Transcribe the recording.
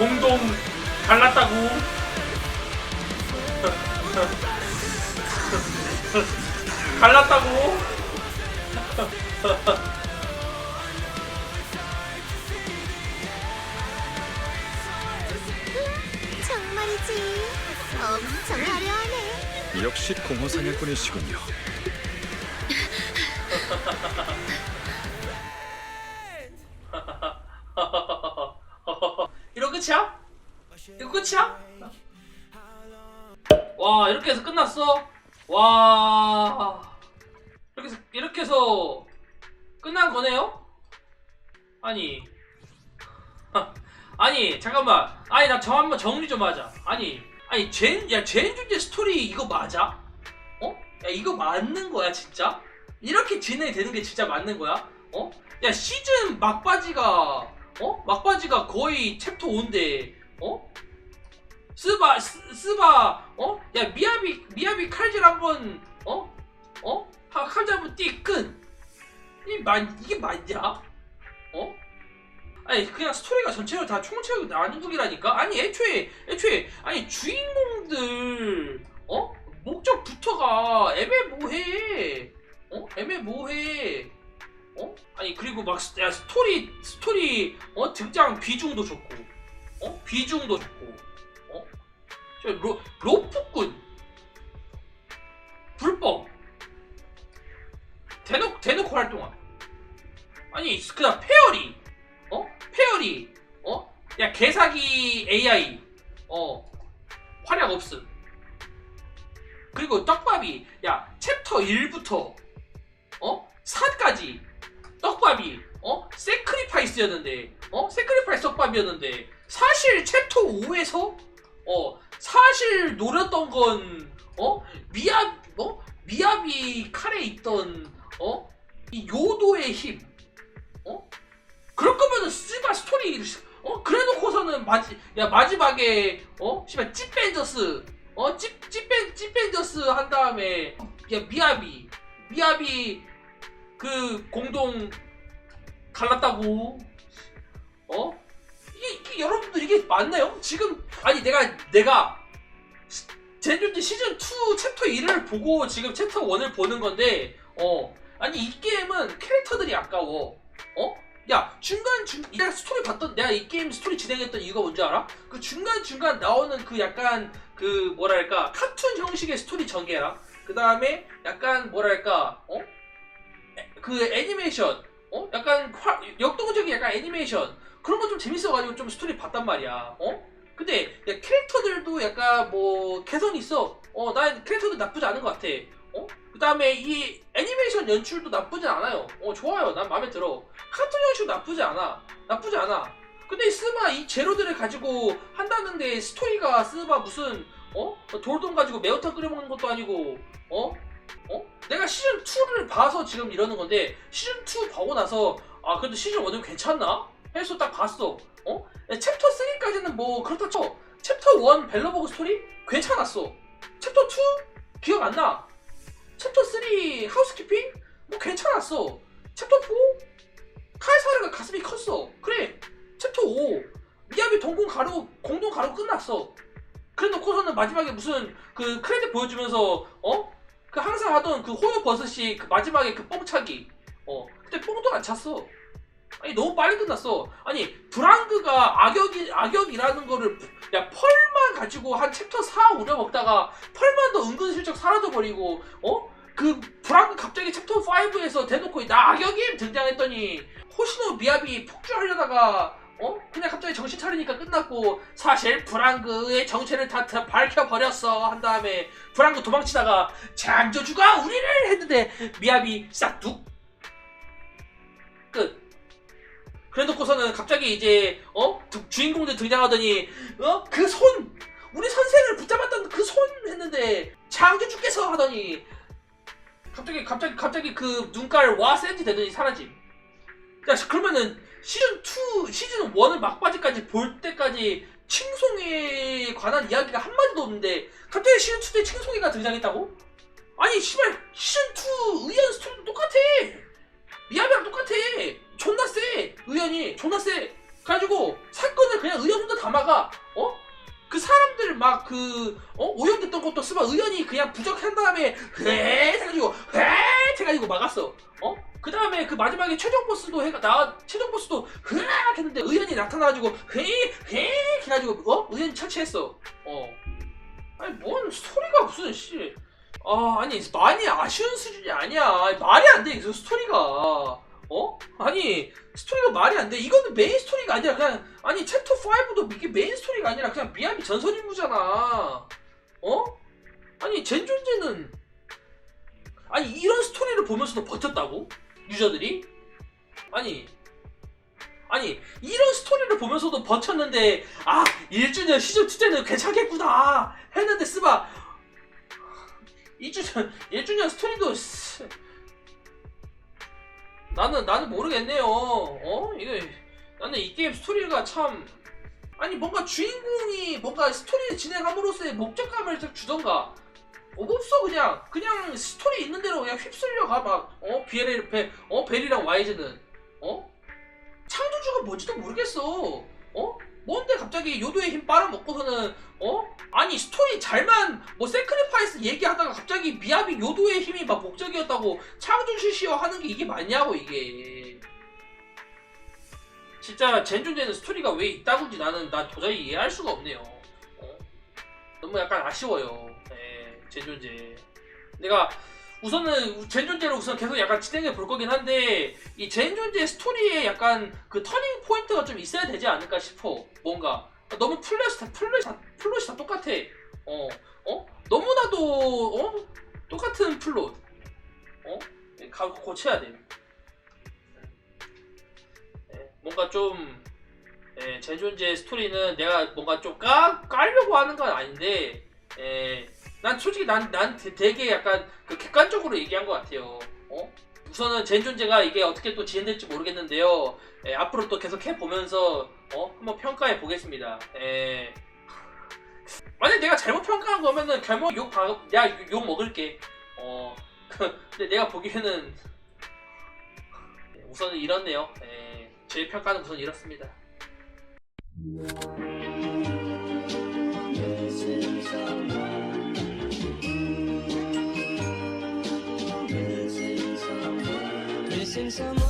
공동 갈랐다고 갈랐다고 정말이지. 엄청 화려하네. 역시 공허 사냥꾼이시군요. 끝이야? 이거 끝이야? 와 이렇게 해서 끝났어? 와 이렇게 해서 이렇게 해서 끝난 거네요? 아니 아니 잠깐만 아니 나 저 한번 정리 좀 하자 아니 아니 젠야 젠주제 스토리 이거 맞아? 어? 야 이거 맞는 거야 진짜? 이렇게 진행이 되는 게 진짜 맞는 거야? 어? 야 시즌 막바지가 어? 막바지가 거의 챕터 5인데 어? 스바 스, 스바 어? 야 미야비 미야비 칼질 한번 어? 어? 하- 칼질 한번 띠끈 이 만, 이게 맞냐? 어? 아니 그냥 스토리가 전체로 다 총체적으로 난국이라니까 아니 애초에 애초에 아니 주인공들 어? 목적부터가 애매모호해 어? 애매모호해 어? 아니 그리고 막 스토리 스토리 어? 등장 비중도 좋고 어? 비중도 좋고 어? 저 로, 로프꾼. 불법. 대놓고 대놓고 활동함 아니 그다음 페어리. 어? 페어리. 어야 개사기 AI 어. 활약 없음. 그리고 떡밥이 야 챕터 1부터 어? 4까지 떡밥이 어? 세크리파이스였는데 어? 세크리파이스 떡밥이었는데 사실 챕터 5에서 어 사실 노렸던 건 어? 미야 어? 미야비 칼에 있던 어 이 요도의 힘 어? 그럴 거면은 스바 스토리 어? 그래놓고서는 마지 야 마지막에 어? 씨발 찌벤저스 어? 찌, 찌벤 찌벤저스 한 다음에 야 미야비 미야비 그 공동 갈랐다고 어 이게, 이게 여러분들 이게 맞나요? 지금 아니 내가 내가 제주지 시즌 2 챕터 1을 보고 지금 챕터 1을 보는 건데 어 아니 이 게임은 캐릭터들이 아까워 어? 야 중간 중 내가 스토리 봤던 내가 이 게임 스토리 진행했던 이유가 뭔지 알아? 그 중간 중간 나오는 그 약간 그 뭐랄까 카툰 형식의 스토리 전개랑 그 다음에 약간 뭐랄까 어? 에- 그 애니메이션 어? 약간 화- 역동적인 약간 애니메이션 그런 거 좀 재밌어가지고 좀 스토리 봤단 말이야 어? 근데 야, 캐릭터들도 약간 뭐 개성이 있어 어 난 캐릭터도 나쁘지 않은 것 같아 어? 그 다음에 이 애니메이션 연출도 나쁘지 않아요 어 좋아요 난 마음에 들어 카툰 연출 나쁘지 않아 나쁘지 않아 근데 스마 이 재료들을 가지고 한다는데 스토리가 스마 무슨 어? 돌돔 가지고 매운탕 끓여 먹는 것도 아니고 어? 어? 내가 시즌 2를 봐서 지금 이러는 건데 시즌 2 보고 나서 아 그래도 시즌 1은 괜찮나? 해서 딱 봤어 어? 야, 챕터 3까지는 뭐 그렇다 쳐 챕터 1 벨러버그 스토리 괜찮았어 챕터 2 기억 안 나. 챕터 3 하우스키핑 뭐 괜찮았어. 챕터 4 카이사르가 가슴이 컸어. 그래. 챕터 5 미야비 동공 가루 공동 가루 끝났어. 그래 놓고서는 마지막에 무슨 그 크레딧 보여주면서 어? 그 항상 하던 그 호요 버섯이 그 마지막에 그 뻥차기 어 그때 뻥도 안 찼어. 아니 너무 빨리 끝났어. 아니 브랑그가 악역이 악역이라는 거를 야 펄만 가지고 한 챕터 4 우려 먹다가 펄만도 은근슬쩍 사라져 버리고 어? 그 브랑그 갑자기 챕터 5에서 대놓고 나 악역임 등장했더니 호시노 미야비 폭주하려다가 어? 그냥 갑자기 정신 차리니까 끝났고 사실 브랑그의 정체를 다, 다 밝혀버렸어. 한 다음에 브랑그 도망치다가 장조주가 우리를 했는데 미야비 싹둑. 끝. 그래놓고서는 갑자기 이제 어? 두- 주인공들 등장하더니 어? 그 손! 우리 선생을 붙잡았던 그 손 했는데 장조주께서 하더니 갑자기 갑자기 갑자기 그 눈깔 와 센지 되더니 사라짐. 야 그러면은 시즌 2 시즌 1을 막바지까지 볼 때까지 칭송에 관한 이야기가 한 마디도 없는데 갑자기 시즌 2때 칭송이가 등장했다고? 아니 씨발 시즌 2 의연 스토리도 똑같아. 미야비랑 똑같아. 존나 세. 의연이 존나 세. 그래가지고 사건을 그냥 의원 혼자 다 막아. 어? 그 사람들 막 그 어? 오염됐던 것도 쓰면 의원이 그냥 부적한 다음에 헤 해가지고 헤 해가지고 막았어. 어? 그 다음에 그 마지막에 최종 보스도 해가 나 최종 보스도 흐악 했는데 의원이 나타나가지고 헤헤 해가지고 어? 의원 처치했어. 어. 아니 뭔 스토리가 무슨 씨. 아 아니 많이 아쉬운 수준이 아니야. 아니, 말이 안 돼. 그 스토리가. 어? 아니 스토리가 말이 안 돼. 이거는 메인 스토리가 아니라 그냥 아니 챕터 5도 이게 메인 스토리가 아니라 그냥 미야비 전설 인물잖아. 어? 아니 젠존제는 아니 이런 스토리를 보면서도 버텼다고? 유저들이? 아니 아니 이런 스토리를 보면서도 버텼는데 아 1주년 시즌 2 때는 괜찮겠구나 했는데 스바 1주년 1주년 스토리도 씨, 나는 나는 모르겠네요. 어? 이거 나는 이 게임 스토리가 참 아니 뭔가 주인공이 뭔가 스토리 진행함으로써의 목적감을 좀 주던가 어, 없어 그냥. 그냥 스토리 있는 대로 그냥 휩쓸려 가 막어? 비엘 베어? 벨이랑 와이즈는. 어? 창조주가 뭔지도 모르겠어. 어? 뭔데 갑자기 요도의 힘 빨아먹고서는 어? 아니 스토리 잘만 뭐 세크리파이스 얘기하다가 갑자기 미야비 요도의 힘이 막 목적이었다고 창조주시여 하는 게 이게 맞냐고 이게. 진짜 젠존제는 스토리가 왜 있다고인지 나는 난 도저히 이해할 수가 없네요. 어? 너무 약간 아쉬워요 네, 젠존제 내가 우선은 젠존제로 우선 계속 약간 진행해 볼 거긴 한데 이 젠존제 스토리에 약간 그 터닝 포인트가 좀 있어야 되지 않을까 싶어 뭔가 너무 플롯이 다 플롯이 다 플롯이 다 똑같아 어 어? 너무나도 어? 똑같은 플롯 어? 가 고쳐야 돼 예, 뭔가 좀 예, 제존제 스토리는 내가 뭔가 좀 까, 깔려고 하는 건 아닌데 예, 난 솔직히 난, 난 되- 되게 약간 그 객관적으로 얘기한 것 같아요 어? 우선은 젠존제가 이게 어떻게 또 진행될지 모르겠는데요 예, 앞으로 또 계속 해보면서 어? 한번 평가해 보겠습니다 예. 만약 내가 잘못 평가한 거면은 결국 욕, 바, 내가 욕 먹을게 어 근데 내가 보기에는 예, 우선은 이렇네요 예, 제 평가는 우선 이렇습니다 someone